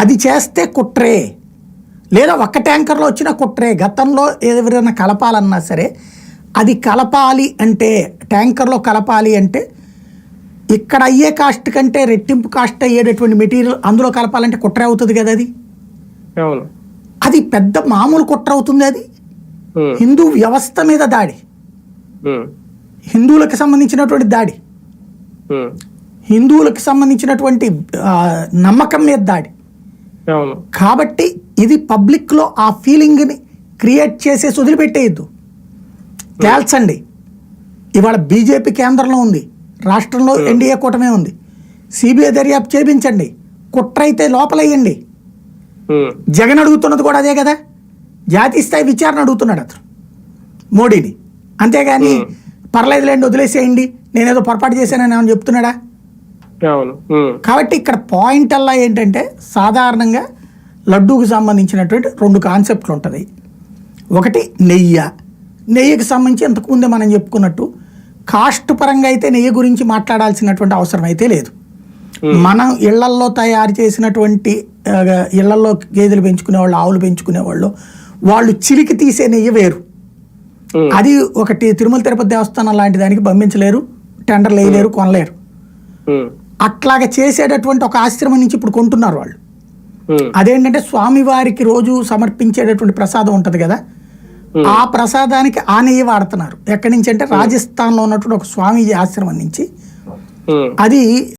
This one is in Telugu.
అది చేస్తే కుట్రే. లేదా ఒక్క ట్యాంకర్లో వచ్చిన కుట్రే. గతంలో ఎవరైనా కలపాలన్నా సరే అది కలపాలి అంటే ట్యాంకర్లో కలపాలి అంటే ఇక్కడ అయ్యే కాస్ట్ కంటే రెట్టింపు కాస్ట్ అయ్యేటటువంటి మెటీరియల్ అందులో కలపాలంటే కుట్ర అవుతుంది కదా అది? అది పెద్ద మామూలు కుట్ర అవుతుంది అది? హిందూ వ్యవస్థ మీద దాడి. హిందువులకు సంబంధించినటువంటి దాడి. హిందువులకు సంబంధించినటువంటి నమ్మకం మీద దాడి. కాబట్టి ఇది పబ్లిక్లో ఆ ఫీలింగ్ని క్రియేట్ చేసేసి వదిలిపెట్టేయద్దు. తేల్చండి. ఇవాళ బీజేపీ కేంద్రంలో ఉంది. రాష్ట్రంలో ఎన్డీఏ కూటమే ఉంది. సిబిఐ దర్యాప్తు చేపించండి. కుట్ర అయితే లోపలయ్యండి జగన్ అడుగుతున్నది కూడా అదే కదా? జాతీయ స్థాయి విచారణ అడుగుతున్నాడు అతను. మోడీని. అంతేగాని పర్లేదులేండి వదిలేసేయండి. నేనేదో పొరపాటు చేశానని ఏమని చెప్తున్నాడా? కాబట్టి ఇక్కడ పాయింట్ అల్లా ఏంటంటే సాధారణంగా లడ్డూకి సంబంధించినటువంటి రెండు కాన్సెప్ట్లు ఉంటుంది. ఒకటి నెయ్యి. నెయ్యికి సంబంధించి ఇంతకుముందే మనం చెప్పుకున్నట్టు కాస్ట్ పరంగా అయితే నెయ్యి గురించి మాట్లాడాల్సినటువంటి అవసరం అయితే లేదు. మనం ఇళ్ళల్లో తయారు చేసినటువంటి ఇళ్ళల్లో గేదెలు పెంచుకునే వాళ్ళు ఆవులు పెంచుకునే వాళ్ళు వాళ్ళు చిలికి తీసే నెయ్యి వేరు. అది ఒకటి తిరుమల తిరుపతి దేవస్థానం లాంటి దానికి పంపించలేరు టెండర్లు వేయలేరు కొనలేరు. అట్లాగా చేసేటటువంటి ఒక ఆశ్రమం నుంచి ఇప్పుడు కొంటున్నారు వాళ్ళు. అదేంటంటే స్వామివారికి రోజు సమర్పించేటటువంటి ప్రసాదం ఉంటుంది కదా? ఆ ప్రసాదానికి ఆ నెయ్యి వాడుతున్నారు. ఎక్కడి నుంచి అంటే రాజస్థాన్లో ఉన్నటువంటి ఒక స్వామీజీ ఆశ్రమం నుంచి. అది